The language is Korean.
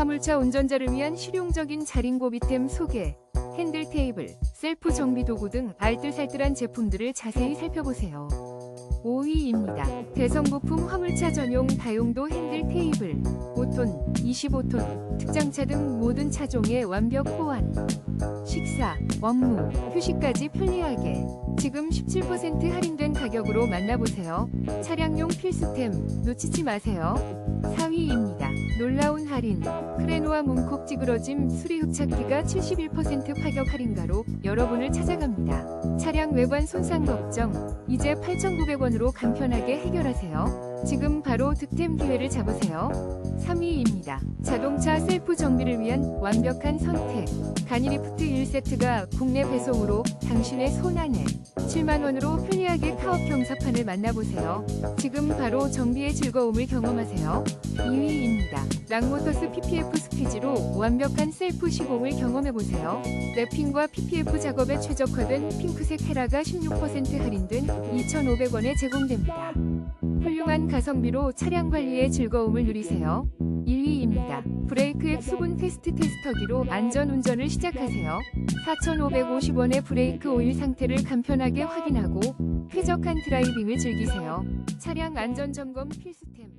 화물차 운전자를 위한 실용적인 자린고비템 소개, 핸들 테이블, 셀프 정비 도구 등 알뜰살뜰한 제품들을 자세히 살펴보세요. 5위입니다. 대성부품 화물차 전용 다용도 핸들 테이블 5톤, 25톤, 특장차 등 모든 차종의 완벽 호환. 식사, 업무, 휴식까지 편리하게 지금 17% 할인된 가격으로 만나보세요. 차량용 필수템 놓치지 마세요. 4위입니다. 놀라운 할인. 크레노와 문콕 찌그러짐 수리 흡착기가 71% 파격 할인가로 여러분을 찾아갑니다. 차량 외관 손상 걱정 이제 8,900원으로 간편하게 해결하세요. 지금 바로 득템 기회를 잡으세요. 3위입니다. 자동차 셀프 정비를 위한 완벽한 선택. 가니리프트 1세트가 국내 배송으로 당신의 손 안에 7만원으로 편리하게 카업 경사판을 만나보세요. 지금 바로 정비의 즐거움을 경험하세요. 2위입니다. 랑모터스 PPF 스퀴즈로 완벽한 셀프 시공을 경험해보세요. 랩핑과 PPF 작업에 최적화된 핑크색 헤라가 16% 할인된 2,500원에 제공됩니다. 훌륭한 가성비로 차량 관리의 즐거움을 누리세요. 1위입니다. 브레이크액 수분 테스트 테스터기로 안전 운전을 시작하세요. 4,550원의 브레이크 오일 상태를 간편하게 확인하고 쾌적한 드라이빙을 즐기세요. 차량 안전 점검 필수템.